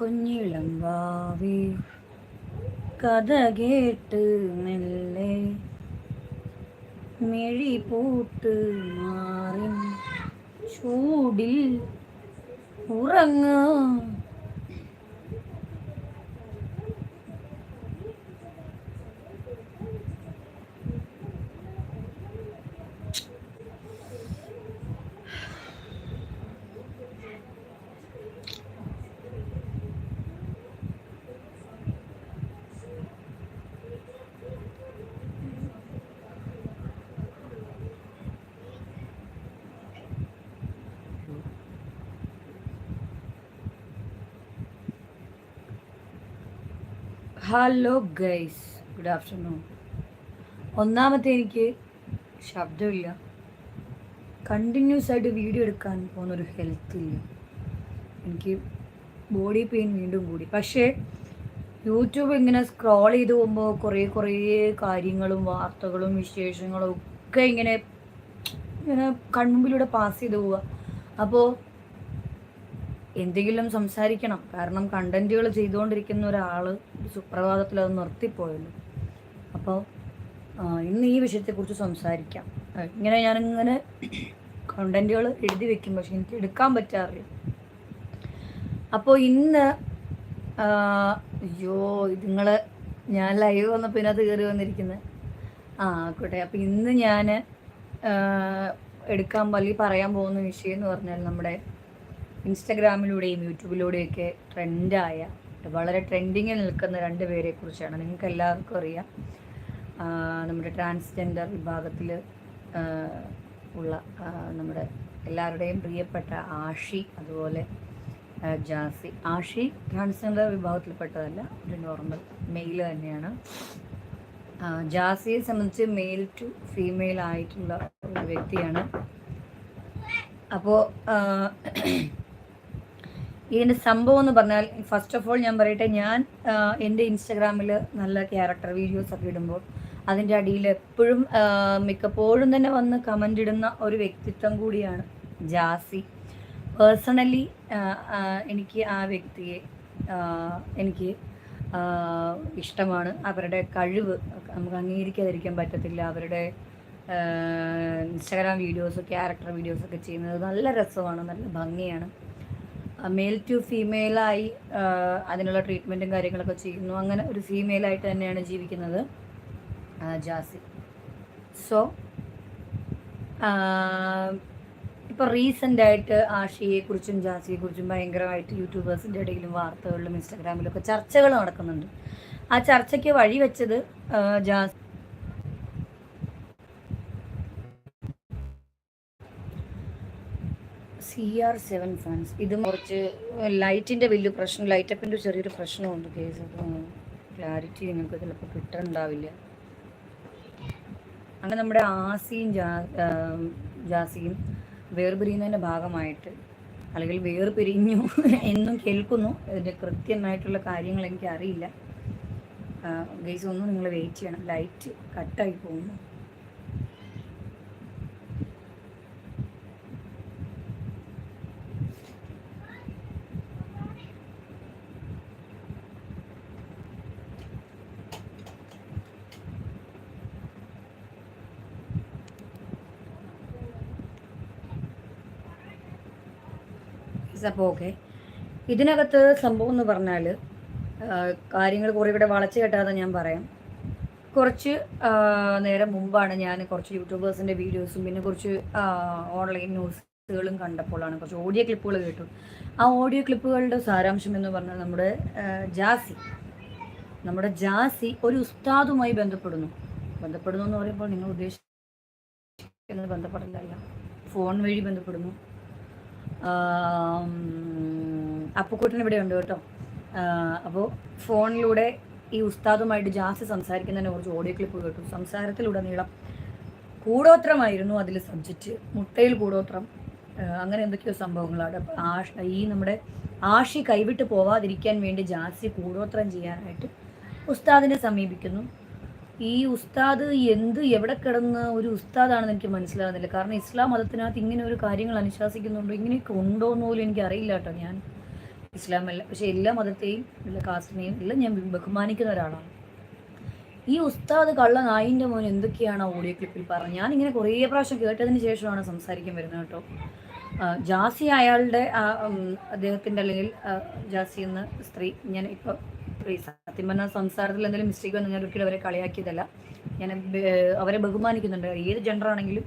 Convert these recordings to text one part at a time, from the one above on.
കുഞ്ഞിളം വാവി. കഥ കേട്ട് മെല്ലെ മിഴി പൂട്ട് മാറി. ചൂടിൽ ഉറങ്ങ. ഹലോ ഗൈസ് ഗുഡ് ആഫ്റ്റർനൂൺ ഒന്നാമത്തെ എനിക്ക് ശബ്ദമില്ല. കണ്ടിന്യൂസ് ആയിട്ട് വീഡിയോ എടുക്കാൻ പോകുന്നൊരു ഹെൽത്ത് ഇല്ല. എനിക്ക് ബോഡി പെയിൻ വീണ്ടും കൂടി. പക്ഷേ യൂട്യൂബ് ഇങ്ങനെ സ്ക്രോൾ ചെയ്ത് പോകുമ്പോൾ കുറേ കുറേ കാര്യങ്ങളും വാർത്തകളും വിശേഷങ്ങളും ഒക്കെ ഇങ്ങനെ ഇങ്ങനെ കൺമുമ്പിലൂടെ പാസ് ചെയ്ത് പോവുക അപ്പോൾ എന്തെങ്കിലും സംസാരിക്കണം. കാരണം കണ്ടന്റുകൾ ചെയ്തുകൊണ്ടിരിക്കുന്ന ഒരാൾ സുപ്രഭാതത്തിൽ അത് നിർത്തിപ്പോയല്ലോ. അപ്പോൾ ഇന്ന് ഈ വിഷയത്തെക്കുറിച്ച് സംസാരിക്കാം. ഇങ്ങനെ ഞാനിങ്ങനെ കണ്ടന്റുകൾ എഴുതി വെക്കും. പക്ഷെ എനിക്ക് എടുക്കാൻ പറ്റാറില്ല. അപ്പോൾ ഇന്ന് അയ്യോ നിങ്ങൾ ഞാൻ ലൈവ് വന്നപ്പോൾ ഇതിനകത്ത് കയറി വന്നിരിക്കുന്നത് ആ ആയിക്കോട്ടെ. അപ്പോൾ ഇന്ന് ഞാൻ എടുക്കാൻ വലിയ പറയാൻ പോകുന്ന വിഷയം എന്ന് പറഞ്ഞാൽ നമ്മുടെ ഇൻസ്റ്റഗ്രാമിലൂടെയും യൂട്യൂബിലൂടെയൊക്കെ ട്രെൻഡായ വളരെ ട്രെൻഡിങ്ങിൽ നിൽക്കുന്ന രണ്ട് പേരെക്കുറിച്ചാണ് നിങ്ങൾക്ക് എല്ലാവർക്കും അറിയാം. നമ്മുടെ ട്രാൻസ്ജെൻഡർ വിഭാഗത്തിൽ ഉള്ള നമ്മുടെ എല്ലാവരുടെയും പ്രിയപ്പെട്ട ആഷി അതുപോലെ ജാസി. ആഷി ട്രാൻസ്ജെൻഡർ വിഭാഗത്തിൽപ്പെട്ടതല്ല ഒരു നോർമൽ മെയിൽ തന്നെയാണ്. ജാസിയെ സംബന്ധിച്ച് മെയിൽ ടു ഫീമെയിൽ ആയിട്ടുള്ള ഒരു വ്യക്തിയാണ്. അപ്പോൾ ഇതിന്റെ സംഭവം എന്ന് പറഞ്ഞാൽ ഫസ്റ്റ് ഓഫ് ഓൾ ഞാൻ പറയട്ടെ ഞാൻ എന്റെ ഇൻസ്റ്റഗ്രാമിൽ നല്ല ക്യാരക്ടർ വീഡിയോസ് ഒക്കെ ഇടുമ്പോൾ അതിന്റെ അടിയിൽ എപ്പോഴും മിക്കപ്പോഴും തന്നെ വന്ന് കമന്റ് ഇടുന്ന ഒരു വ്യക്തിത്വം കൂടിയാണ് ജാസി. പേഴ്സണലി എനിക്ക് ആ വ്യക്തിയെ എനിക്ക് ഇഷ്ടമാണ്. അവരുടെ കഴിവ് നമുക്ക് അംഗീകരിക്കാതിരിക്കാൻ പറ്റത്തില്ല. അവരുടെ ഇൻസ്റ്റാഗ്രാം വീഡിയോസ് ക്യാരക്ടർ വീഡിയോസൊക്കെ ചെയ്യുന്നത് നല്ല രസമാണ് നല്ല ഭംഗിയാണ്. മെയിൽ ടു ഫീമെയിലായി അതിനുള്ള ട്രീറ്റ്മെന്റും കാര്യങ്ങളൊക്കെ ചെയ്യുന്നു. അങ്ങനെ ഒരു ഫീമെയിലായിട്ട് തന്നെയാണ് ജീവിക്കുന്നത് ജാസി. സോ ഇപ്പോൾ റീസെന്റായിട്ട് ആഷിയെക്കുറിച്ചും ജാസിയെക്കുറിച്ചും ഭയങ്കരമായിട്ട് യൂട്യൂബേഴ്സിന്റെ ഇടയിലും വാർത്തകളിലും ഇൻസ്റ്റാഗ്രാമിലും ഒക്കെ ചർച്ചകൾ നടക്കുന്നുണ്ട്. ആ ചർച്ചയ്ക്ക് വഴി വെച്ചത് ആ, Jassi C R seven fans ഇത് കുറച്ച് ലൈറ്റിന്റെ വലിയ പ്രശ്നം ലൈറ്റപ്പിന്റെ ചെറിയൊരു പ്രശ്നമുണ്ട് കേസ് ക്ലാരിറ്റി നിങ്ങൾക്ക് ചിലപ്പോൾ കിട്ടുന്നുണ്ടാവില്ല അങ്ങനെ നമ്മുടെ ആസിയും ജാ ജാസിയും വേർപിരിയുന്നതിന്റെ ഭാഗമായിട്ട് അല്ലെങ്കിൽ വേർപിരിഞ്ഞു എന്നും കേൾക്കുന്നു. ഇതിന്റെ കൃത്യമായിട്ടുള്ള കാര്യങ്ങൾ എനിക്കറിയില്ല. ഗൈസ് ഒന്നും നിങ്ങൾ വെയിറ്റ് ചെയ്യണം. ലൈറ്റ് കട്ടായി പോകുന്നു. അപ്പോൾ ഓക്കെ ഇതിനകത്ത് സംഭവം എന്ന് പറഞ്ഞാൽ കാര്യങ്ങൾ കുറേ കൂടെ വളച്ചു കെട്ടാതെ ഞാൻ പറയാം. കുറച്ച് നേരം മുമ്പാണ് ഞാൻ കുറച്ച് യൂട്യൂബേഴ്സിന്റെ വീഡിയോസും പിന്നെ കുറച്ച് ഓൺലൈൻ ന്യൂസുകളും കണ്ടപ്പോഴാണ് കുറച്ച് ഓഡിയോ ക്ലിപ്പുകൾ കേട്ടു. ആ ഓഡിയോ ക്ലിപ്പുകളുടെ സാരാംശം എന്ന് പറഞ്ഞാൽ നമ്മുടെ ജാസി. നമ്മുടെ ജാസി ഒരു ഉസ്താദുമായി ബന്ധപ്പെടുന്നു. ബന്ധപ്പെടുന്നു എന്ന് പറയുമ്പോൾ നിങ്ങൾ ഉദ്ദേശിക്കുന്നത് ബന്ധപ്പെടലല്ല ഫോൺ വഴി ബന്ധപ്പെടുന്നു. അപ്പുക്കുട്ടൻ ഇവിടെ ഉണ്ട് കേട്ടോ. അപ്പോൾ ഫോണിലൂടെ ഈ ഉസ്താദുമായിട്ട് ജാസ്തി സംസാരിക്കുന്നതിനെ കുറിച്ച് ഓഡിയോ ക്ലിപ്പ് കേട്ടു. സംസാരത്തിലുടനീളം കൂടോത്രമായിരുന്നു അതിൽ സബ്ജക്റ്റ് മുട്ടയിൽ കൂടോത്രം. അങ്ങനെ എന്തൊക്കെയോ സംഭവങ്ങളാണ്. അപ്പോൾ ആഷ് ഈ നമ്മുടെ ആഷി കൈവിട്ട് പോവാതിരിക്കാൻ വേണ്ടി ജാസി കൂടോത്രം ചെയ്യാനായിട്ട് ഉസ്താദിനെ സമീപിക്കുന്നു. ഈ ഉസ്താദ് എന്ത് എവിടെ കിടന്ന് ഒരു ഉസ്താദാണെന്ന് എനിക്ക് മനസ്സിലാകുന്നില്ല. കാരണം ഇസ്ലാം മതത്തിനകത്ത് ഇങ്ങനെ ഒരു കാര്യങ്ങൾ അനുശാസിക്കുന്നുണ്ടോ ഇങ്ങനെയൊക്കെ ഉണ്ടോ എന്ന് പോലും എനിക്ക് അറിയില്ല കേട്ടോ ഞാൻ. ഇസ്ലാം അല്ല പക്ഷെ എല്ലാ മതത്തെയും എല്ലാ കാസ്റ്റിനെയും എല്ലാം ഞാൻ ബഹുമാനിക്കുന്ന ഒരാളാണ്. ഈ ഉസ്താദ് കള്ള നായിന്റെ മോൻ എന്തൊക്കെയാണ് ഓഡിയോ ക്ലിപ്പിൽ പറഞ്ഞത് ഞാനിങ്ങനെ കുറേ പ്രാവശ്യം കേട്ടതിന് ശേഷമാണ് സംസാരിക്കാൻ വരുന്നത് കേട്ടോ. ജാസി അയാളുടെ അദ്ദേഹത്തിന്റെ അല്ലെങ്കിൽ ജാസി എന്ന സ്ത്രീ ഞാൻ ഇപ്പോൾ സത്യം പറഞ്ഞാൽ സംസാരത്തിൽ എന്തെങ്കിലും മിസ്റ്റേക്ക് വന്നു ഞാൻ ഒരിക്കലും അവരെ കളിയാക്കിയതല്ല. ഞാൻ അവരെ ബഹുമാനിക്കുന്നുണ്ട്. ഏത് ജെൻഡർ ആണെങ്കിലും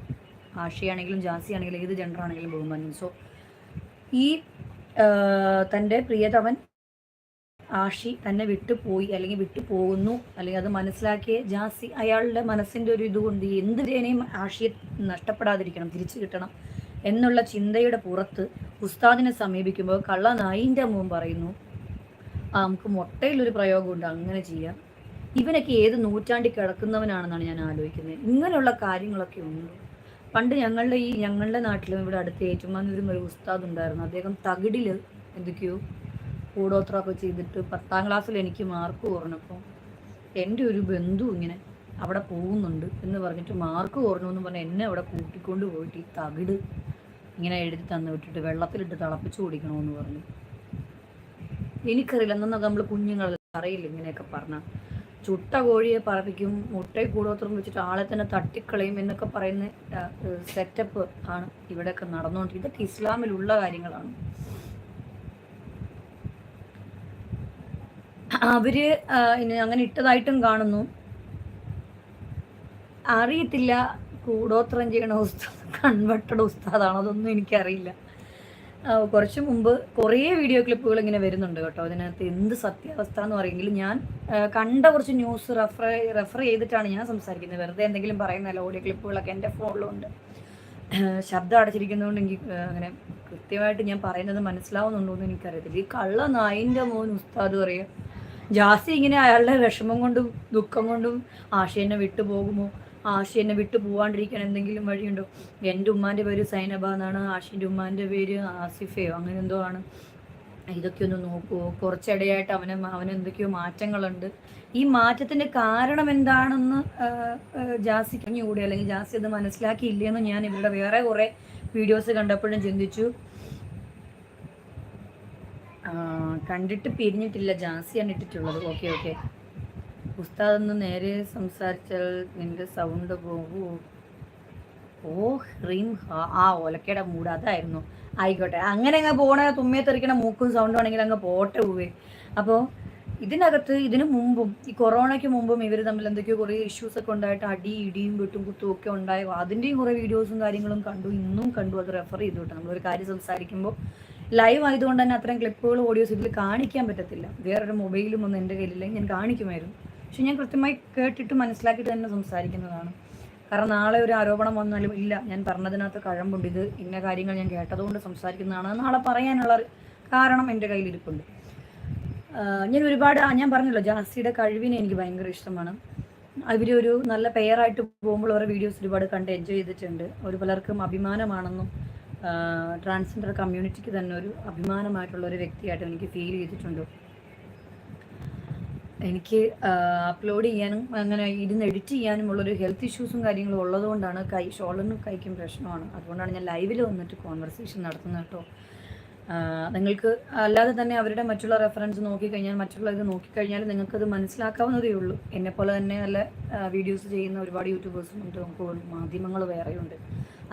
ആഷയാണെങ്കിലും ജാസി ആണെങ്കിലും ഏത് ജെൻഡർ ആണെങ്കിലും ബഹുമാനിക്കും. സോ ഈ തന്റെ പ്രിയതവൻ ആഷി തന്നെ വിട്ടുപോയി അല്ലെങ്കിൽ വിട്ടുപോകുന്നു അല്ലെങ്കിൽ അത് മനസ്സിലാക്കിയ ജാസി അയാളുടെ മനസ്സിന്റെ ഒരു ഇതുകൊണ്ട് എന്ത് വിധേനയും ആഷിയെ നഷ്ടപ്പെടാതിരിക്കണം തിരിച്ചു കിട്ടണം എന്നുള്ള ചിന്തയുടെ പുറത്ത് ഉസ്താദിനെ സമീപിക്കുമ്പോൾ കള്ള നായിന്റെ മുമ്പ് പറയുന്നു നമുക്ക് മുട്ടയിലൊരു പ്രയോഗമുണ്ട്. അങ്ങനെ ചെയ്യാം. ഇവനൊക്കെ ഏത് നൂറ്റാണ്ടിൽ കിടക്കുന്നവനാണെന്നാണ് ഞാൻ ആലോചിക്കുന്നത്. ഇങ്ങനെയുള്ള കാര്യങ്ങളൊക്കെ ഉണ്ട്. പണ്ട് ഞങ്ങളുടെ ഈ ഞങ്ങളുടെ നാട്ടിലും ഇവിടെ അടുത്ത് ഏറ്റുമാനൂരും ഒരു ഉസ്താദ് ഉണ്ടായിരുന്നു. അദ്ദേഹം തകിടിൽ എന്തൊക്കെയോ കൂടോത്രമൊക്കെ ചെയ്തിട്ട് പത്താം ക്ലാസ്സിൽ എനിക്ക് മാർക്ക് കുറഞ്ഞപ്പോൾ എന്റെ ഒരു ബന്ധു ഇങ്ങനെ അവിടെ പോകുന്നുണ്ട് എന്ന് പറഞ്ഞിട്ട് മാർക്ക് കുറഞ്ഞു എന്ന് പറഞ്ഞ് എന്നെ അവിടെ കൂട്ടിക്കൊണ്ട് പോയിട്ട് ഈ തകിട് ഇങ്ങനെ എഴുതി തന്നു വിട്ടിട്ട് വെള്ളത്തിലിട്ട് തിളപ്പിച്ച് കുടിക്കണമെന്ന് പറഞ്ഞു. എനിക്കറിയില്ല. എന്നൊക്കെ നമ്മൾ കുഞ്ഞുങ്ങൾ അറിയില്ല ഇങ്ങനെയൊക്കെ പറഞ്ഞ. ചുട്ട കോഴിയെ പറപ്പിക്കും മുട്ടയെ കൂടോത്രം വെച്ചിട്ട് ആളെ തന്നെ തട്ടിക്കളയും എന്നൊക്കെ പറയുന്ന സെറ്റപ്പ് ആണ് ഇവിടെയൊക്കെ നടന്നുകൊണ്ടിരിക്കുന്നത് ഇതൊക്കെ ഇസ്ലാമിലുള്ള കാര്യങ്ങളാണ്. അവർ അങ്ങനെ ഇട്ടതായിട്ടും കാണുന്നു. അറിയത്തില്ല കൂടോത്രം ചെയ്യണ ഉസ്താദ് കൺവെർട്ടഡ് ഉസ്താദാണോ അതൊന്നും എനിക്കറിയില്ല. കുറച്ച് മുമ്പ് കുറേ വീഡിയോ ക്ലിപ്പുകൾ ഇങ്ങനെ വരുന്നുണ്ട് കേട്ടോ. അതിനകത്ത് എന്ത് സത്യാവസ്ഥ എന്ന് പറയുമെങ്കിലും ഞാൻ കണ്ട കുറച്ച് ന്യൂസ് റെഫർ റെഫർ ചെയ്തിട്ടാണ് ഞാൻ സംസാരിക്കുന്നത്. വെറുതെ എന്തെങ്കിലും പറയുന്നതല്ല ഓഡിയോ ക്ലിപ്പുകളൊക്കെ എന്റെ ഫോണിലുണ്ട്. ശബ്ദം അടച്ചിരിക്കുന്നതുകൊണ്ട് എനിക്ക് അങ്ങനെ കൃത്യമായിട്ട് ഞാൻ പറയുന്നത് മനസ്സിലാവുന്നുണ്ടോ എന്ന് എനിക്കറിയത്തില്ല. ഈ കള്ള നായിന്റെ മോൻ ഉസ്താദ് പറയുക ജാസി ഇങ്ങനെ അയാളുടെ വിഷമം കൊണ്ടും ദുഃഖം കൊണ്ടും ആശയനെ എന്നെ വിട്ടു പോകുമോ ആശ എന്നെ വിട്ടു പോവാണ്ടിരിക്കാൻ എന്തെങ്കിലും വഴിയുണ്ടോ? എന്റെ ഉമ്മാന്റെ പേര് സൈനബ എന്നാണ്. ആഷിന്റെ ഉമ്മാന്റെ പേര് ആസിഫയോ? അങ്ങനെ എന്തോ ആണ്. ഇതൊക്കെ ഒന്ന് നോക്കുമോ കുറച്ചിടയായിട്ട് അവന് അവന് എന്തൊക്കെയോ മാറ്റങ്ങളുണ്ട്. ഈ മാറ്റത്തിന്റെ കാരണം എന്താണെന്ന് ജാസി കൂടി അല്ലെങ്കിൽ ജാസി അത് മനസ്സിലാക്കിയില്ലെന്ന് ഞാൻ ഇവരുടെ വേറെ കുറേ വീഡിയോസ് കണ്ടപ്പോഴും ചിന്തിച്ചു. കണ്ടിട്ട് പിരിഞ്ഞിട്ടില്ല. ജാസിയാണ് ഇട്ടിട്ടുള്ളത്. Okay okay. ഉസ്താദ് ഒന്ന് നേരെ സംസാരിച്ചാൽ നിന്റെ സൗണ്ട് പോകൂ. ഓ ഹ്രീം ഹാ ആ ഒലക്കയുടെ മൂട് അതായിരുന്നു. ആയിക്കോട്ടെ. അങ്ങനെ അങ്ങ് പോണ തുമ്മിയെ തെറിക്കണ മൂക്കും സൗണ്ടും ആണെങ്കിൽ അങ്ങ് പോട്ടെ പോവേ അപ്പോൾ ഇതിനകത്ത് ഇതിനു മുമ്പും ഈ കൊറോണയ്ക്ക് മുമ്പും ഇവർ തമ്മിൽ എന്തൊക്കെയോ കുറേ ഇഷ്യൂസ് ഒക്കെ ഉണ്ടായിട്ട് അടി ഇടിയും വെട്ടും കുത്തും ഒക്കെ ഉണ്ടായി. അതിന്റെയും കുറേ വീഡിയോസും കാര്യങ്ങളും കണ്ടു. ഇന്നും കണ്ടു. അത് റെഫർ ചെയ്തു കേട്ടോ. നമ്മളൊരു കാര്യം സംസാരിക്കുമ്പോൾ ലൈവ് ആയതുകൊണ്ട് തന്നെ അത്രയും ക്ലിപ്പുകൾ ഓഡിയോസ് ഇതിൽ കാണിക്കാൻ പറ്റത്തില്ല. വേറൊരു മൊബൈലും ഒന്നും എന്റെ കയ്യിലില്ലെങ്കിൽ ഞാൻ കാണിക്കുമായിരുന്നു. പക്ഷെ ഞാൻ കൃത്യമായി കേട്ടിട്ട് മനസ്സിലാക്കിയിട്ട് തന്നെ സംസാരിക്കുന്നതാണ്. കാരണം നാളെ ഒരു ആരോപണം വന്നാലും ഇല്ല ഞാൻ പറഞ്ഞതിനകത്ത് കഴമ്പുണ്ട്. ഇത് ഇന്ന കാര്യങ്ങൾ ഞാൻ കേട്ടതുകൊണ്ട് സംസാരിക്കുന്നതാണ്. നാളെ പറയാനുള്ള കാരണം എന്റെ കയ്യിലിരിപ്പുണ്ട്. ഞാൻ ഒരുപാട് ഞാൻ പറഞ്ഞല്ലോ ജാസിയുടെ കഴിവിനെ എനിക്ക് ഭയങ്കര ഇഷ്ടമാണ്. ഒരു നല്ല പെയറായിട്ട് പോകുമ്പോൾ അവരുടെ വീഡിയോസ് ഒരുപാട് കണ്ട് എൻജോയ് ചെയ്തിട്ടുണ്ട്. ഒരു പലർക്കും അഭിമാനമാണെന്നും ട്രാൻസ്ജെൻഡർ കമ്മ്യൂണിറ്റിക്ക് തന്നെ ഒരു അഭിമാനമായിട്ടുള്ള ഒരു വ്യക്തിയായിട്ട് എനിക്ക് ഫീൽ ചെയ്തിട്ടുണ്ട്. എനിക്ക് അപ്ലോഡ് ചെയ്യാനും അങ്ങനെ ഇരുന്ന് എഡിറ്റ് ചെയ്യാനും ഉള്ളൊരു ഹെൽത്ത് ഇഷ്യൂസും കാര്യങ്ങളും ഉള്ളതുകൊണ്ടാണ് കൈ ഷോളിനും കൈക്കും പ്രശ്നമാണ്. അതുകൊണ്ടാണ് ഞാൻ ലൈവിൽ വന്നിട്ട് കോൺവെർസേഷൻ നടത്തുന്നത് കേട്ടോ. നിങ്ങൾക്ക് അല്ലാതെ തന്നെ അവരുടെ മറ്റുള്ള റെഫറൻസ് നോക്കിക്കഴിഞ്ഞാൽ മറ്റുള്ള ഇത് നോക്കിക്കഴിഞ്ഞാൽ നിങ്ങൾക്കത് മനസ്സിലാക്കാവുന്നതേ ഉള്ളൂ. എന്നെപ്പോലെ തന്നെ നല്ല വീഡിയോസ് ചെയ്യുന്ന ഒരുപാട് യൂട്യൂബേഴ്സും ഉണ്ട് നമുക്ക് മാധ്യമങ്ങൾ വേറെയുണ്ട്.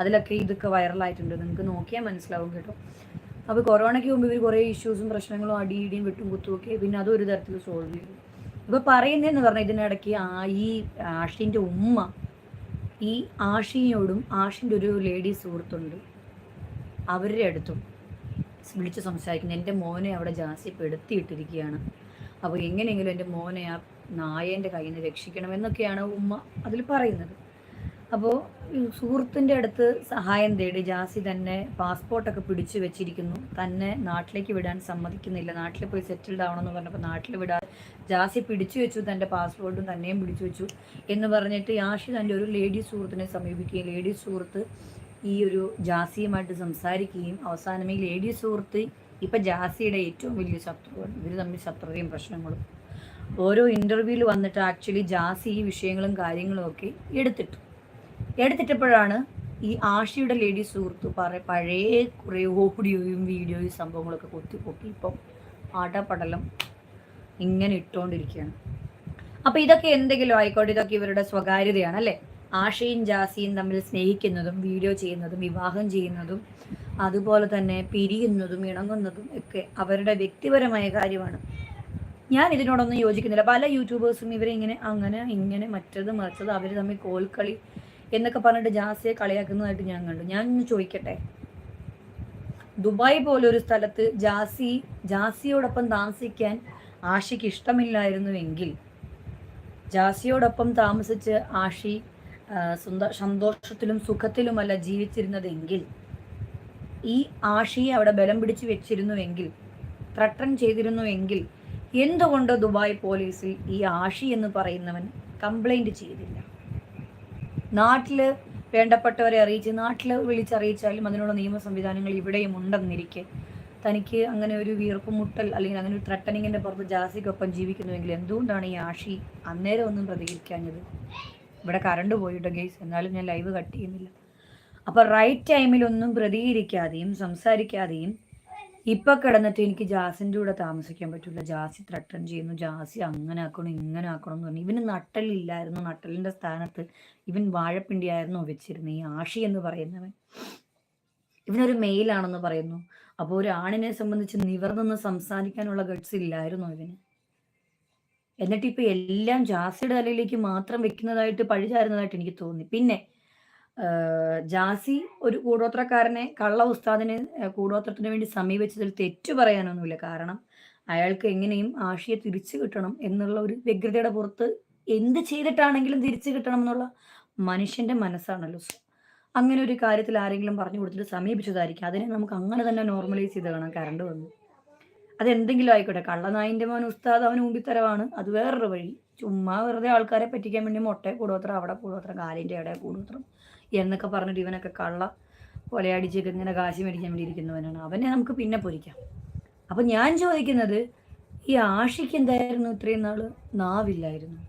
അതിലൊക്കെ ഇതൊക്കെ വൈറലായിട്ടുണ്ട് നിങ്ങൾക്ക് നോക്കിയാൽ മനസ്സിലാവും കേട്ടോ. അപ്പോൾ കൊറോണയ്ക്ക് മുമ്പ് ഇവർ കുറേ ഇഷ്യൂസും പ്രശ്നങ്ങളും അടിയിടിയും വിട്ടും വെട്ടും കുത്തും ഒക്കെ പിന്നെ അതൊരു തരത്തിൽ സോൾവ് ചെയ്തു. ഇപ്പോൾ പറയുന്നതെന്ന് പറഞ്ഞ ഇതിനിടയ്ക്ക് ആ ഈ ആഷിന്റെ ഉമ്മ ഈ ആഷിയോടും ആഷിന്റെ ഒരു ലേഡി സുഹൃത്തുണ്ട്. അവരുടെ അടുത്തും വിളിച്ച് സംസാരിക്കുന്നു. എന്റെ മോനെ അവിടെ ജാസി പെടുത്തിയിട്ടിരിക്കുകയാണ് അപ്പോൾ എങ്ങനെയെങ്കിലും എന്റെ മോനെ ആ നായേന്റെ കയ്യിൽ നിന്ന് രക്ഷിക്കണം എന്നൊക്കെയാണ് ഉമ്മ അതിൽ പറയുന്നത്. അപ്പോൾ സുഹൃത്തിന്റെ അടുത്ത് സഹായം തേടി ജാസി തന്നെ പാസ്പോർട്ടൊക്കെ പിടിച്ചു വെച്ചിരിക്കുന്നു. തന്നെ നാട്ടിലേക്ക് വിടാൻ സമ്മതിക്കുന്നില്ല. നാട്ടിൽ പോയി സെറ്റിൽഡ് ആവണമെന്ന് പറഞ്ഞപ്പോൾ നാട്ടിൽ വിടാൻ ജാസി പിടിച്ചു വെച്ചു തന്റെ പാസ്പോർട്ടും തന്നെയും പിടിച്ചു വെച്ചു എന്ന് പറഞ്ഞിട്ട് യാഷി തന്റെ ഒരു ലേഡി സുഹൃത്തിനെ സമീപിക്കുകയും ലേഡി സുഹൃത്ത് ഈ ഒരു ജാസിയുമായിട്ട് സംസാരിക്കുകയും അവസാനം ഈ സുഹൃത്ത് ഇപ്പം ജാസിയുടെ ഏറ്റവും വലിയ ശത്രുവാണ് ഇവർ തമ്മിൽ ശത്രുതയും പ്രശ്നങ്ങളും. ഓരോ ഇന്റർവ്യൂവിൽ വന്നിട്ട് ആക്ച്വലി ജാസി ഈ വിഷയങ്ങളും കാര്യങ്ങളും ഒക്കെ എടുത്തിട്ടു. എടുത്തിട്ടപ്പോഴാണ് ഈ ആഷിയുടെ ലേഡി സുഹൃത്തു പറ പഴയ കുറേ ഓഡിയോയും വീഡിയോയും സംഭവങ്ങളൊക്കെ കൊത്തി പൊക്കി ഇപ്പം ആട്ടപ്പടലം ഇങ്ങനെ ഇട്ടുകൊണ്ടിരിക്കുകയാണ് അപ്പോൾ ഇതൊക്കെ എന്തെങ്കിലും ആയിക്കോട്ടെ ഇതൊക്കെ ഇവരുടെ സ്വകാര്യതയാണ് അല്ലേ? ആഷയും ജാസിയും തമ്മിൽ സ്നേഹിക്കുന്നതും വീഡിയോ ചെയ്യുന്നതും വിവാഹം ചെയ്യുന്നതും അതുപോലെ തന്നെ പിരിയുന്നതും ഇണങ്ങുന്നതും ഒക്കെ അവരുടെ വ്യക്തിപരമായ കാര്യമാണ്. ഞാൻ ഇതിനോടൊന്നും യോജിക്കുന്നില്ല. പല യൂട്യൂബേഴ്സും ഇവരെ ഇങ്ങനെ അങ്ങനെ ഇങ്ങനെ മറ്റത് മറിച്ചത് അവർ തമ്മിൽ കോൽക്കളി എന്നൊക്കെ പറഞ്ഞിട്ട് ജാസിയെ കളിയാക്കുന്നതായിട്ട് ഞാൻ കണ്ടു. ഞാൻ ഒന്ന് ചോദിക്കട്ടെ? ദുബായ് പോലൊരു സ്ഥലത്ത് ജാസി ജാസിയോടൊപ്പം താമസിക്കാൻ ആഷിക്ക് ഇഷ്ടമില്ലായിരുന്നുവെങ്കിൽ ജാസിയോടൊപ്പം താമസിച്ച് ആഷി സുന്ദ- സന്തോഷത്തിലും സുഖത്തിലുമല്ല ജീവിച്ചിരുന്നതെങ്കിൽ ഈ ആഷിയെ അവിടെ ബലം പിടിച്ച് വെച്ചിരുന്നുവെങ്കിൽ ത്രട്ടൺ ചെയ്തിരുന്നുവെങ്കിൽ എന്തുകൊണ്ട് ദുബായ് പോലീസിൽ ഈ ആഷി എന്ന് പറയുന്നവൻ കംപ്ലൈന്റ് ചെയ്തില്ല? നാട്ടിൽ വേണ്ടപ്പെട്ടവരെ അറിയിച്ച് നാട്ടിൽ വിളിച്ചറിയിച്ചാലും അതിനുള്ള നിയമ സംവിധാനങ്ങൾ ഇവിടെയും ഉണ്ടെന്നിരിക്കെ. തനിക്ക് അങ്ങനെ ഒരു വീർപ്പുമുട്ടൽ അല്ലെങ്കിൽ അങ്ങനെ ഒരു ത്രട്ടനിങ്ങിന്റെ പുറത്ത് ജാസിക്കൊപ്പം ജീവിക്കുന്നുവെങ്കിൽ എന്തുകൊണ്ടാണ് ഈ ആഷി അന്നേരം ഒന്നും പ്രതികരിക്കാഞ്ഞത്? ഇവിടെ കറണ്ട് പോയിട്ടോ ഗെയ്സ് എന്നാലും ഞാൻ ലൈവ് കട്ട് ചെയ്യുന്നില്ല. അപ്പോൾ റൈറ്റ് ടൈമിലൊന്നും പ്രതികരിക്കാതെയും സംസാരിക്കാതെയും ഇപ്പൊ കിടന്നിട്ട് എനിക്ക് ജാസിന്റെ കൂടെ താമസിക്കാൻ പറ്റില്ല ജാസി ത്രട്ടൺ ചെയ്യുന്നു. ജാസി അങ്ങനെ ആക്കണം ഇങ്ങനെ ആക്കണം എന്ന് പറഞ്ഞു. ഇവന് നട്ടലില്ലായിരുന്നു. നട്ടലിന്റെ സ്ഥാനത്ത് ഇവൻ വാഴപ്പിണ്ടിയായിരുന്നു വെച്ചിരുന്നത് ഈ ആഷി എന്ന് പറയുന്നവൻ. ഇവനൊരു മെയിലാണെന്ന് പറയുന്നു. അപ്പോൾ ഒരു ആണിനെ സംബന്ധിച്ച് നിവർന്നു സംസാരിക്കാനുള്ള ഗഡ്സ് ഇല്ലായിരുന്നു ഇവന്. എന്നിട്ട് ഇപ്പൊ എല്ലാം ജാസിയുടെ തലയിലേക്ക് മാത്രം വെക്കുന്നതായിട്ട് പഴിചാരുന്നതായിട്ട് എനിക്ക് തോന്നി. പിന്നെ ജാസി ഒരു കൂടോത്രക്കാരനെ കള്ള ഉസ്താദിനെ കൂടോത്രത്തിന് വേണ്ടി സമീപിച്ചതിൽ തെറ്റു പറയാനൊന്നുമില്ല. കാരണം അയാൾക്ക് എങ്ങനെയും ആഷിയെ തിരിച്ചു കിട്ടണം എന്നുള്ള ഒരു വ്യഗ്രതയുടെ പുറത്ത് എന്ത് ചെയ്തിട്ടാണെങ്കിലും തിരിച്ചു കിട്ടണം എന്നുള്ള മനുഷ്യന്റെ മനസ്സാണല്ലോ. അങ്ങനെ ഒരു കാര്യത്തിൽ ആരെങ്കിലും പറഞ്ഞു കൊടുത്തിട്ട് സമീപിച്ചതായിരിക്കും. അതിനെ നമുക്ക് അങ്ങനെ തന്നെ നോർമലൈസ് ചെയ്ത് കാണാം. കറണ്ട് വന്നു. അതെന്തെങ്കിലും ആയിക്കോട്ടെ. കള്ളനായിന്റെ മോൻ ഉസ്താദ് അവന് മുമ്പിത്തരവാണ്. അത് വേറൊരു വഴി. ചുമ്മാ വെറുതെ ആൾക്കാരെ പറ്റിക്കാൻ വേണ്ടി മുട്ടയെ കൂടോത്രം അവിടെ കൂടോത്രം കാലിന്റെ അവിടെ കൂടോത്രം. എന്നൊക്കെ പറഞ്ഞിട്ട് ഇവനൊക്കെ കള്ള കൊലയടിച്ചൊക്കെ ഇങ്ങനെ കാശ് മേടിക്കാൻ വേണ്ടി ഇരിക്കുന്നവനാണ്. അവനെ നമുക്ക് പിന്നെ പൊരിക്കാം. അപ്പം ഞാൻ ചോദിക്കുന്നത് ഈ ആഷിക്ക് എന്തായിരുന്നു ഇത്രയും നാൾ നാവില്ലായിരുന്നു?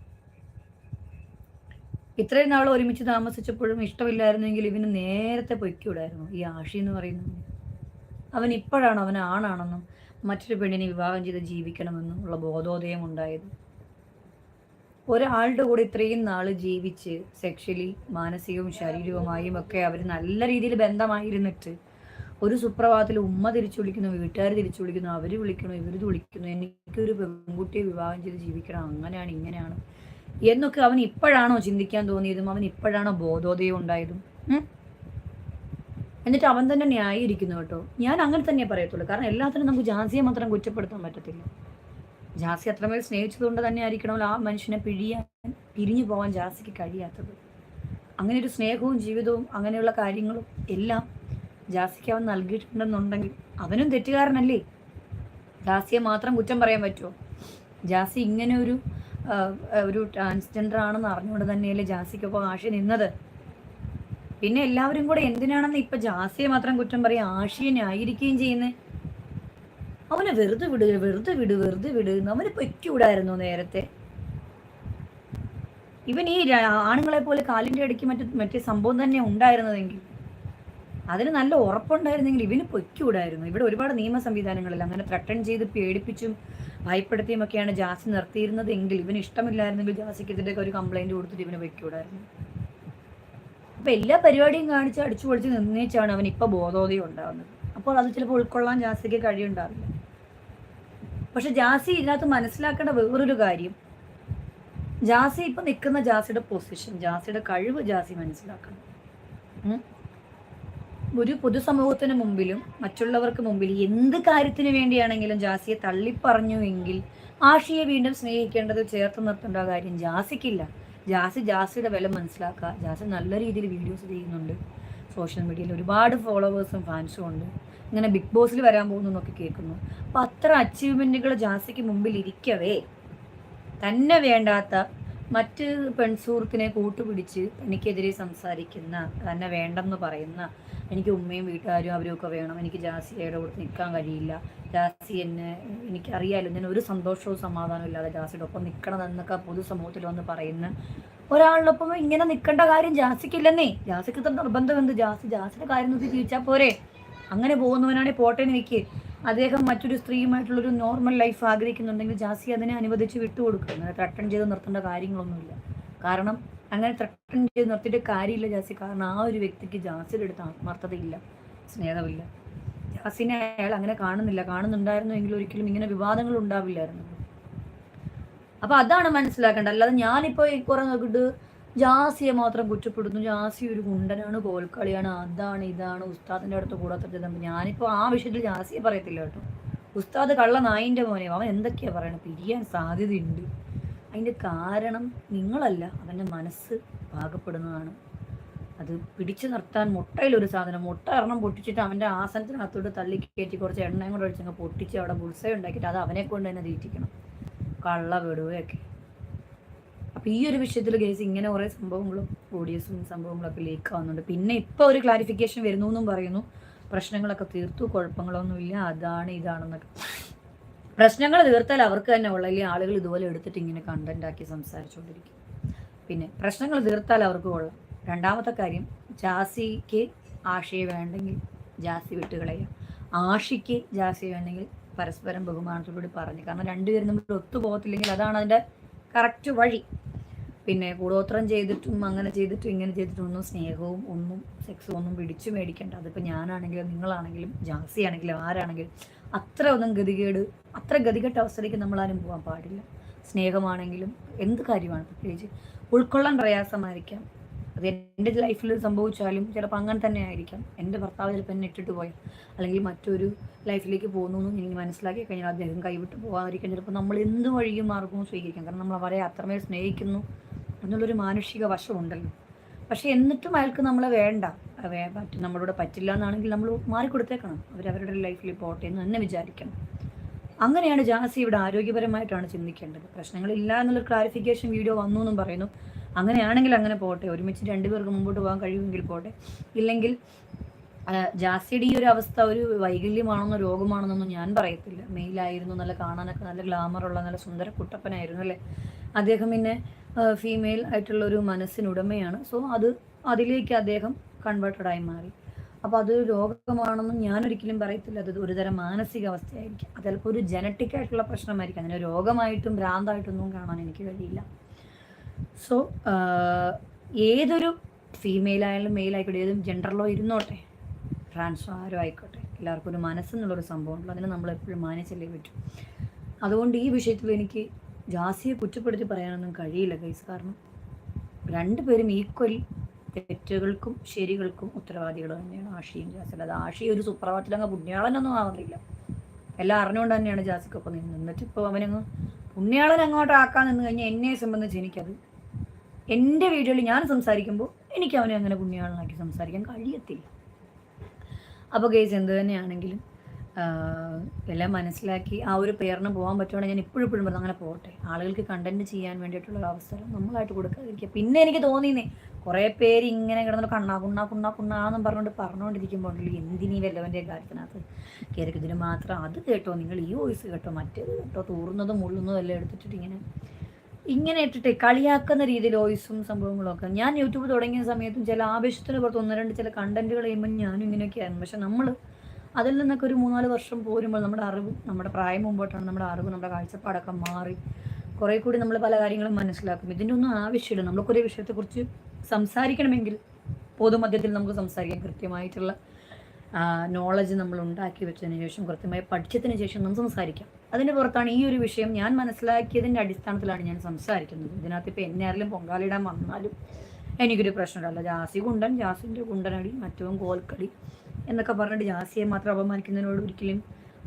ഇത്രയും നാൾ ഒരുമിച്ച് താമസിച്ചപ്പോഴും ഇഷ്ടമില്ലായിരുന്നെങ്കിൽ ഇവന് നേരത്തെ പൊയ്ക്കൂടായിരുന്നു ഈ ആഷി എന്ന് പറയുന്നത്. അവൻ ഇപ്പോഴാണ് അവൻ ആണാണെന്നും മറ്റൊരു പെണ്ണിനെ വിവാഹം ചെയ്ത് ജീവിക്കണമെന്നും ഉള്ള ബോധോദയം ഉണ്ടായത്. ഒരാളുടെ കൂടെ ഇത്രയും നാൾ ജീവിച്ച് സെക്ഷലി മാനസികവും ശാരീരികവുമായും ഒക്കെ അവർ നല്ല രീതിയിൽ ബന്ധമായിരുന്നിട്ട് ഒരു സുപ്രഭാതത്തിൽ ഉമ്മ തിരിച്ചു വിളിക്കുന്നു വീട്ടുകാർ തിരിച്ചു വിളിക്കുന്നു അവർ വിളിക്കുന്നു ഇവർ വിളിക്കുന്നു എനിക്കൊരു പെൺകുട്ടിയെ വിവാഹം ചെയ്ത് ജീവിക്കണം അങ്ങനെയാണ് ഇങ്ങനെയാണ് എന്നൊക്കെ അവൻ ഇപ്പോഴാണോ ചിന്തിക്കാൻ തോന്നിയതും അവൻ ഇപ്പോഴാണോ ബോധോദയം ഉണ്ടായതും? എന്നിട്ട് അവൻ തന്നെ ന്യായീകരിക്കുന്നു കേട്ടോ. ഞാൻ അങ്ങനെ തന്നെ പറയത്തുള്ളൂ. കാരണം എല്ലാത്തിനും നമുക്ക് ജാസിയെ മാത്രം കുറ്റപ്പെടുത്താൻ പറ്റത്തില്ല. ജാസി അത്രമേൽ സ്നേഹിച്ചതുകൊണ്ട് തന്നെ ആയിരിക്കണമല്ലോ ആ മനുഷ്യനെ പിഴിയാൻ പിരിഞ്ഞു പോകാൻ ജാസിക്ക് കഴിയാത്തത്. അങ്ങനെ ഒരു സ്നേഹവും ജീവിതവും അങ്ങനെയുള്ള കാര്യങ്ങളും എല്ലാം ജാസിക്ക് അവൻ നൽകിയിട്ടുണ്ടെന്നുണ്ടെങ്കിൽ അവനും തെറ്റുകാരനല്ലേ? ജാസിയെ മാത്രം കുറ്റം പറയാൻ പറ്റുമോ ജാസി ഇങ്ങനെ ഒരു ഒരു ട്രാൻസ്ജെൻഡർ ആണെന്ന് അറിഞ്ഞുകൊണ്ട് തന്നെയല്ലേ ജാസിക്കൊപ്പം ആഷി നിന്നത്? പിന്നെ എല്ലാവരും കൂടെ എന്തിനാണെന്ന് ഇപ്പൊ ജാസിയെ മാത്രം കുറ്റം പറയുക ആഷിയെ ന്യായീകരിക്കുകയും ചെയ്യുന്നത് അവനെ വെറുതെ വിടുക വെറുതെ വിട് വെറുതെ വിട് അവന് പറ്റൂടായിരുന്നു നേരത്തെ. ഇവൻ ഈ ആണുങ്ങളെ പോലെ കാലിന്റെ ഇടയ്ക്ക് മറ്റു മറ്റേ സംഭവം തന്നെ ഉണ്ടായിരുന്നതെങ്കിൽ അതിന് നല്ല ഉറപ്പുണ്ടായിരുന്നെങ്കിൽ ഇവന് പൊയ്ക്കൂടായിരുന്നു. ഇവിടെ ഒരുപാട് നിയമ സംവിധാനങ്ങളില്ല അങ്ങനെ ത്രട്ടൺ ചെയ്ത് പേടിപ്പിച്ചും ഭയപ്പെടുത്തിയും ഒക്കെയാണ് ജാസി നിർത്തിയിരുന്നത് എങ്കിൽ ഇവന് ഇഷ്ടമില്ലായിരുന്നെങ്കിൽ ജാസിക്ക് ഇതിന്റെയൊക്കെ ഒരു കംപ്ലൈന്റ് കൊടുത്തിട്ട് ഇവന് പൊയ്ക്കൂടായിരുന്നു. അപ്പൊ എല്ലാ പരിപാടിയും കാണിച്ച് അടിച്ചു പൊളിച്ച് നിന്നേച്ചാണ് അവൻ ഇപ്പൊ ബോധോദയം ഉണ്ടാകുന്നത് അപ്പോൾ അത് ചിലപ്പോൾ ഉൾക്കൊള്ളാൻ ജാസിക്ക് കഴിയുണ്ടാവില്ല. പക്ഷെ ജാസി ഇതിനകത്ത് മനസ്സിലാക്കേണ്ട വേറൊരു കാര്യം. ജാസി ഇപ്പൊ നിൽക്കുന്ന ജാസിയുടെ പൊസിഷൻ ജാസിയുടെ കഴിവ് ജാസി മനസ്സിലാക്കണം. ഒരു പൊതുസമൂഹത്തിന് മുമ്പിലും മറ്റുള്ളവർക്ക് മുമ്പിൽ എന്ത് കാര്യത്തിന് വേണ്ടിയാണെങ്കിലും ജാസിയെ തള്ളിപ്പറഞ്ഞു എങ്കിൽ ആഷിയെ വീണ്ടും സ്നേഹിക്കേണ്ടത് ചേർത്ത് നിർത്തേണ്ട കാര്യം ജാസിക്കില്ല. ജാസി ജാസിയുടെ വില മനസ്സിലാക്കുക. ജാസി നല്ല രീതിയിൽ വീഡിയോസ് ചെയ്യുന്നുണ്ട്. സോഷ്യൽ മീഡിയയിൽ ഒരുപാട് ഫോളോവേഴ്സും ഫാൻസും ഉണ്ട്. ഇങ്ങനെ ബിഗ് ബോസിൽ വരാൻ പോകുന്നു എന്നൊക്കെ കേൾക്കുന്നു. അപ്പം അത്ര അച്ചീവ്മെന്റുകൾ ജാസിക്ക് മുമ്പിൽ ഇരിക്കവേ. തന്നെ വേണ്ടാത്ത മറ്റ് പെൺസുഹൃത്തിനെ കൂട്ടുപിടിച്ച് തനിക്കെതിരെ സംസാരിക്കുന്ന തന്നെ വേണ്ടെന്ന് പറയുന്ന എനിക്ക് ഉമ്മയും വീട്ടുകാരും അവരും ഒക്കെ വേണം. എനിക്ക് ജാസിയുടെ കൂടെ നിൽക്കാൻ കഴിയില്ല. ജാസി എന്നെ എനിക്കറിയാമല്ലോ ഞാൻ ഒരു സന്തോഷവും സമാധാനവും ഇല്ലാതെ ജാസിയുടെ ഒപ്പം നിൽക്കണമെന്നൊക്കെ പൊതുസമൂഹത്തിൽ വന്ന് പറയുന്ന ഒരാളിനൊപ്പം ഇങ്ങനെ നിൽക്കേണ്ട കാര്യം ജാസിക്കില്ലെന്നേ. ജാസിക്ക് ഇത്ര നിർബന്ധം എന്ത്? ജാസി ജാസിയുടെ കാര്യം നോക്കി ജീവിച്ചാൽ പോരെ. അങ്ങനെ പോകുന്നവനാണെങ്കിൽ പോട്ടേന്ന് നിൽക്ക് അദ്ദേഹം മറ്റൊരു സ്ത്രീയുമായിട്ടുള്ളൊരു നോർമൽ ലൈഫ് ആഗ്രഹിക്കുന്നുണ്ടെങ്കിൽ ജാസി അതിനെ അനുവദിച്ച് വിട്ടുകൊടുക്കുക അങ്ങനെ ത്രട്ടൺ ചെയ്ത് നിർത്തേണ്ട കാര്യങ്ങളൊന്നുമില്ല. കാരണം അങ്ങനെ ത്രട്ടൺ ചെയ്ത് നിർത്തിയിട്ട് കാര്യമില്ല ജാസി. കാരണം ആ ഒരു വ്യക്തിക്ക് ജാസിയുടെ അടുത്ത് ആത്മാർത്ഥതയില്ല സ്നേഹമില്ല. ജാസിനെ അയാൾ അങ്ങനെ കാണുന്നില്ല. കാണുന്നുണ്ടായിരുന്നു എങ്കിൽ ഒരിക്കലും ഇങ്ങനെ വിവാദങ്ങൾ ഉണ്ടാവില്ലായിരുന്നു. അപ്പൊ അതാണ് മനസ്സിലാക്കേണ്ടത്. അല്ലാതെ ഞാനിപ്പോ കുറെ നോക്കിയിട്ട് ജാസിയെ മാത്രം കുറ്റപ്പെടുന്നു. ജാസി ഒരു ഗുണ്ടനാണ് കോൽക്കളിയാണ് അതാണ് ഇതാണ്. ഉസ്താദിന്റെ അടുത്ത് കൂടാത്തത് ഞാനിപ്പോ ആ വിഷയത്തിൽ ജാസിയെ പറയത്തില്ല കേട്ടോ. ഉസ്താദ് കള്ള നായിന്റെ മോനെ. അവൻ എന്തൊക്കെയാണ് പറയണത് പിരിയാൻ സാധ്യതയുണ്ട്. അതിന്റെ കാരണം നിങ്ങളല്ല. അവന്റെ മനസ്സ് പാകപ്പെടുന്നതാണ്. അത് പിടിച്ചു നിർത്താൻ മുട്ടയിലൊരു സാധനം. മുട്ട എണ്ണം പൊട്ടിച്ചിട്ട് അവന്റെ ആസനത്തിനകത്തോട്ട് തള്ളി കയറ്റി കുറച്ച് എണ്ണയും കൂടെ ഒഴിച്ചങ്ങ് പൊട്ടിച്ച് അവിടെ ബുൾസൈ ഉണ്ടാക്കിയിട്ട് അത് അവനെ കൊണ്ട് തന്നെ തീറ്റിക്കണം. കള്ള വിടുകയൊക്കെ അപ്പോൾ ഈ ഒരു വിഷയത്തിൽ കേസ് ഇങ്ങനെ കുറേ സംഭവങ്ങളും ഓഡിയോസും സംഭവങ്ങളൊക്കെ ലീക്ക് ആവുന്നുണ്ട്. പിന്നെ ഇപ്പോൾ ഒരു ക്ലാരിഫിക്കേഷൻ വരുന്നു എന്നും പറയുന്നു. പ്രശ്നങ്ങളൊക്കെ തീർത്തു കുഴപ്പങ്ങളൊന്നുമില്ല അതാണ് ഇതാണെന്നൊക്കെ. പ്രശ്നങ്ങൾ തീർത്താൽ അവർക്ക് തന്നെ ഉള്ള അല്ലെങ്കിൽ ആളുകൾ ഇതുപോലെ എടുത്തിട്ട് ഇങ്ങനെ കണ്ടന്റ് ആക്കി സംസാരിച്ചുകൊണ്ടിരിക്കും പിന്നെ പ്രശ്നങ്ങൾ തീർത്താൽ അവർക്ക് കൊള്ളാം. രണ്ടാമത്തെ കാര്യം ജാസിക്ക് ആശയെ വേണ്ടെങ്കിൽ ജാസി വിട്ടുകളയുക ആഷിക്ക് ജാസി വേണ്ടെങ്കിൽ പരസ്പരം ബഹുമാനത്തോടുകൂടി പറഞ്ഞു. കാരണം രണ്ടുപേരും നമ്മൾ ഒത്തുപോകത്തില്ലെങ്കിൽ അതാണ് അതിന്റെ കറക്റ്റ് വഴി. പിന്നെ കൂടോത്രം ചെയ്തിട്ടും അങ്ങനെ ചെയ്തിട്ടും ഇങ്ങനെ ചെയ്തിട്ടും ഒന്നും സ്നേഹവും ഒന്നും സെക്സും ഒന്നും പിടിച്ചു മേടിക്കേണ്ട. അതിപ്പോൾ ഞാനാണെങ്കിലും നിങ്ങളാണെങ്കിലും ജാസി ആണെങ്കിലും ആരാണെങ്കിലും അത്ര ഒന്നും ഗതികേട് അത്ര ഗതികെട്ട അവസ്ഥയിലേക്ക് നമ്മളാരും പോകാൻ പാടില്ല. സ്നേഹമാണെങ്കിലും എന്ത് കാര്യമാണ് പ്രത്യേകിച്ച്? ഉൾക്കൊള്ളാൻ പ്രയാസമായിരിക്കാം. അത് എന്റെ ലൈഫിൽ സംഭവിച്ചാലും ചിലപ്പോൾ അങ്ങനെ തന്നെ ആയിരിക്കാം. എന്റെ ഭർത്താവ് ചിലപ്പോൾ എന്നെ ഇട്ടിട്ട് പോയാൽ അല്ലെങ്കിൽ മറ്റൊരു ലൈഫിലേക്ക് പോകുന്നു എന്ന് എനിക്ക് മനസ്സിലാക്കി കഴിഞ്ഞാൽ അദ്ദേഹം കൈവിട്ട് പോകാതിരിക്കാൻ ചിലപ്പോൾ നമ്മൾ എന്ത് വഴിയും മാർഗവും സ്വീകരിക്കാം. കാരണം നമ്മൾ അവരെ അത്രമേൽ സ്നേഹിക്കുന്നു. എന്നുള്ളൊരു മാനുഷിക വശമുണ്ടല്ലോ. പക്ഷെ എന്നിട്ടും അയാൾക്ക് നമ്മളെ വേണ്ട. നമ്മളോട് പറ്റില്ല എന്നാണെങ്കിൽ നമ്മൾ മാറിക്കൊടുത്തേക്കണം. അവരവരുടെ ലൈഫിൽ പോട്ടെ എന്ന് തന്നെ വിചാരിക്കണം. അങ്ങനെയാണ് ജാസി ഇവിടെ ആരോഗ്യപരമായിട്ടാണ് ചിന്തിക്കേണ്ടത്. പ്രശ്നങ്ങളില്ല എന്നുള്ളൊരു ക്ലാരിഫിക്കേഷൻ വീഡിയോ വന്നു എന്നും പറയുന്നു. അങ്ങനെയാണെങ്കിൽ അങ്ങനെ പോട്ടെ. ഒരുമിച്ച് രണ്ടുപേർക്ക് മുമ്പോട്ട് പോകാൻ കഴിയുമെങ്കിൽ പോട്ടെ. ഇല്ലെങ്കിൽ ജാസിയുടെ ഈ ഒരു അവസ്ഥ ഒരു വൈകല്യമാണെന്നോ രോഗമാണെന്നൊന്നും ഞാൻ പറയത്തില്ല. മെയിലായിരുന്നു നല്ല കാണാനൊക്കെ നല്ല ഗ്ലാമറുള്ള നല്ല സുന്ദര കുട്ടപ്പനായിരുന്നു അല്ലേ? അദ്ദേഹം പിന്നെ ഫീമെയിൽ ആയിട്ടുള്ള ഒരു മനസ്സിനുടമയാണ്. സോ അത് അതിലേക്ക് അദ്ദേഹം കൺവേർട്ടഡായി മാറി. അപ്പോൾ അത് രോഗമാണെന്നും ഞാൻ ഒരിക്കലും പറയത്തില്ല. അത് ഒരുതരം മാനസികാവസ്ഥയായിരിക്കും. അത് ചിലപ്പോൾ ഒരു ജനറ്റിക് ആയിട്ടുള്ള പ്രശ്നമായിരിക്കും. അതിനെ രോഗമായിട്ടും ഭ്രാന്തായിട്ടൊന്നും കാണാൻ എനിക്ക് കഴിയില്ല. സോ ഏതൊരു ഫീമെയിൽ ആയാലും മെയിൽ ആയിക്കോട്ടെ ഏതും ജെൻഡറിലോ ഇരുന്നോട്ടെ ട്രാൻസ്ഫോ ആരോ ആയിക്കോട്ടെ എല്ലാവർക്കും ഒരു മനസ്സെന്നുള്ളൊരു സംഭവമുണ്ടല്ലോ. അതിനെ നമ്മൾ എപ്പോഴും മാനിച്ചല്ലേ പറ്റും. അതുകൊണ്ട് ഈ വിഷയത്തിൽ എനിക്ക് ജാസിയെ കുറ്റപ്പെടുത്തി പറയാനൊന്നും കഴിയില്ല ഗൈസ് കാരണം രണ്ടുപേരും ഈക്വലി തെറ്റുകൾക്കും ശരികൾക്കും ഉത്തരവാദികൾ തന്നെയാണ് ആഷിയും ജാസി. അല്ലാതെ ആഷി ഒരു സുപ്രഭാതത്തിലങ്ങ് പുണ്യാളനൊന്നും ആവുന്നില്ല. എല്ലാം അറിഞ്ഞുകൊണ്ട് തന്നെയാണ് ജാസിക്കൊപ്പം നിന്ന് എന്നിട്ട് ഇപ്പോൾ അവനങ്ങ് പുണ്യാളൻ അങ്ങോട്ട് ആക്കാൻ നിന്ന് കഴിഞ്ഞാൽ എന്നെ സംബന്ധിച്ച് എനിക്കത് എന്റെ വീഡിയോയിൽ ഞാൻ സംസാരിക്കുമ്പോൾ എനിക്ക് അവനെ അങ്ങനെ പുണ്യാളനാക്കി സംസാരിക്കാൻ കഴിയത്തില്ല. അപ്പോൾ കേസ് എന്ത് തന്നെയാണെങ്കിലും എല്ലാം മനസ്സിലാക്കി ആ ഒരു പേരിന് പോകാൻ പറ്റുവാണെങ്കിൽ ഞാൻ ഇപ്പോഴും ഇപ്പോഴും അങ്ങനെ പോകട്ടെ ആളുകൾക്ക് കണ്ടന്റ് ചെയ്യാൻ വേണ്ടിയിട്ടുള്ള ഒരു അവസരം നമ്മളായിട്ട് കൊടുക്കാതിരിക്കുക. പിന്നെ എനിക്ക് തോന്നിയെന്നേ കുറേ പേര് ഇങ്ങനെ കിടന്നു കണ്ണാ കുണ്ണാ കുണ്ണാ കുണ്ണാന്നും പറഞ്ഞുകൊണ്ട് പറഞ്ഞുകൊണ്ടിരിക്കുമ്പോൾ എന്തിനീ വല്ലവന്റെ കാര്യത്തിനകത്ത് കയറി ഇതിന് മാത്രം അത് കേട്ടോ നിങ്ങൾ ഈ വോയിസ് കേട്ടോ മറ്റേത് കേട്ടോ തൂറുന്നതും മുള്ളുന്നതും എല്ലാം എടുത്തിട്ട് ഇങ്ങനെ ഇങ്ങനെ ഇട്ടിട്ട് കളിയാക്കുന്ന രീതിയിൽ വോയിസും സംഭവങ്ങളൊക്കെ ഞാൻ യൂട്യൂബ് തുടങ്ങിയ സമയത്തും ചില ആവശ്യത്തിന് പുറത്ത് ഒന്ന് രണ്ട് ചില കണ്ടന്റുകൾ ചെയ്യുമ്പോൾ ഞാനും ഇങ്ങനെയൊക്കെയായിരുന്നു. പക്ഷെ നമ്മൾ അതിൽ നിന്നൊക്കെ ഒരു മൂന്നാൽ വർഷം പോരുമ്പോൾ നമ്മുടെ അറിവ് നമ്മുടെ പ്രായം മുമ്പോട്ടാണ് നമ്മുടെ അറിവ് നമ്മുടെ കാഴ്ചപ്പാടൊക്കെ മാറി. കുറേ കൂടി നമ്മൾ പല കാര്യങ്ങളും മനസ്സിലാക്കും. ഇതിന്റെ ഒന്നും ആവശ്യമില്ല. നമ്മൾക്കൊരു വിഷയത്തെക്കുറിച്ച് സംസാരിക്കണമെങ്കിൽ പൊതുമധ്യത്തിൽ നമുക്ക് സംസാരിക്കാം കൃത്യമായിട്ടുള്ള നോളജ് നമ്മൾ ഉണ്ടാക്കി വെച്ചതിന് ശേഷം കൃത്യമായി പഠിച്ചതിന് ശേഷം നമുക്ക് സംസാരിക്കാം. അതിന്റെ പുറത്താണ് ഈ ഒരു വിഷയം ഞാൻ മനസ്സിലാക്കിയതിന്റെ അടിസ്ഥാനത്തിലാണ് ഞാൻ സംസാരിക്കുന്നത്. ഇതിനകത്ത് ഇപ്പോൾ എന്നെ ആരെങ്കിലും പൊങ്കാലിടാൻ വന്നാലും എനിക്കൊരു പ്രശ്നമില്ല ജാസി കുണ്ടൻ ജാസിന്റെ കുണ്ടനടി മറ്റവും കോൽക്കളി എന്നൊക്കെ പറഞ്ഞിട്ട് ജാസിയെ മാത്രം അപമാനിക്കുന്നതിനോട് ഒരിക്കലും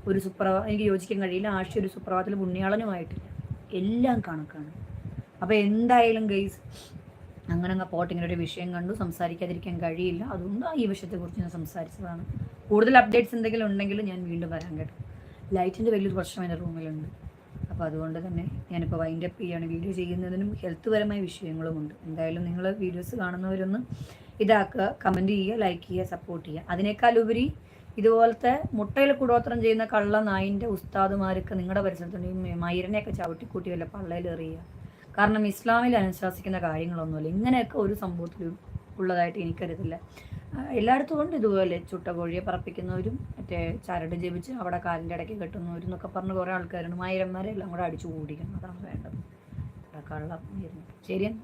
ഒരു സുപ്രഭ എനിക്ക് യോജിക്കാൻ കഴിയില്ല. ആഴ്ച ഒരു സുപ്രഭാതത്തിൽ പുണ്യാളനുമായിട്ടില്ല. എല്ലാം കണക്കാണ് അപ്പോൾ എന്തായാലും ഗൈസ് അങ്ങനെ അങ്ങ് പോട്ട്. ഇങ്ങനെ ഒരു വിഷയം കണ്ടു. സംസാരിക്കാതിരിക്കാൻ കഴിയില്ല. അതുകൊണ്ട് ഈ വിഷയത്തെക്കുറിച്ച് ഞാൻ സംസാരിച്ചതാണ്. കൂടുതൽ അപ്ഡേറ്റ്സ് എന്തെങ്കിലും ഉണ്ടെങ്കിൽ ഞാൻ വീണ്ടും വരാൻ കേട്ടോ. ലൈറ്റിന്റെ വലിയൊരു പ്രശ്നം എന്റെ റൂമിലുണ്ട്. അപ്പോൾ അതുകൊണ്ട് തന്നെ ഞാനിപ്പോൾ വൈൻഡ് അപ്പ് ചെയ്യുകയാണ്. വീഡിയോ ചെയ്യുന്നതിനും ഹെൽത്ത് പരമായ വിഷയങ്ങളുമുണ്ട്. എന്തായാലും നിങ്ങൾ വീഡിയോസ് കാണുന്നവരൊന്ന് ഇതാക്കുക കമന്റ് ചെയ്യുക ലൈക്ക് ചെയ്യുക സപ്പോർട്ട് ചെയ്യുക. അതിനേക്കാൾ ഉപരി ഇതുപോലത്തെ മുട്ടയിൽ കൂടോത്രം ചെയ്യുന്ന കള്ള നായിന്റെ ഉസ്താദുമാരൊക്കെ നിങ്ങളുടെ പരിസരത്തുണ്ടെങ്കിൽ മൈരനെയൊക്കെ ചവിട്ടിക്കൂട്ടി വല്ല പള്ളയിൽ എറിയുക. കാരണം ഇസ്ലാമിൽ അനുശാസിക്കുന്ന കാര്യങ്ങളൊന്നുമില്ല. ഇങ്ങനെയൊക്കെ ഒരു സംഭവത്തിൽ ഉള്ളതായിട്ട് എനിക്കറിയത്തില്ല. ആ, എല്ലായിടത്തും ഉണ്ട് ഇതുപോലെ ചുട്ട കോഴിയെ പറപ്പിക്കുന്നവരും മറ്റേ ചരട് ജപിച്ച് അവിടെ കാലിന്റെ ഇടയ്ക്ക് കെട്ടുന്നവരും എന്നൊക്കെ പറഞ്ഞ് കുറേ ആൾക്കാരുണ്ട്. മായിരന്മാരെ എല്ലാം കൂടെ അടിച്ചു കൂടിക്കണം അതാണ് വേണ്ടത്. കള്ളം ശരിയെന്നാ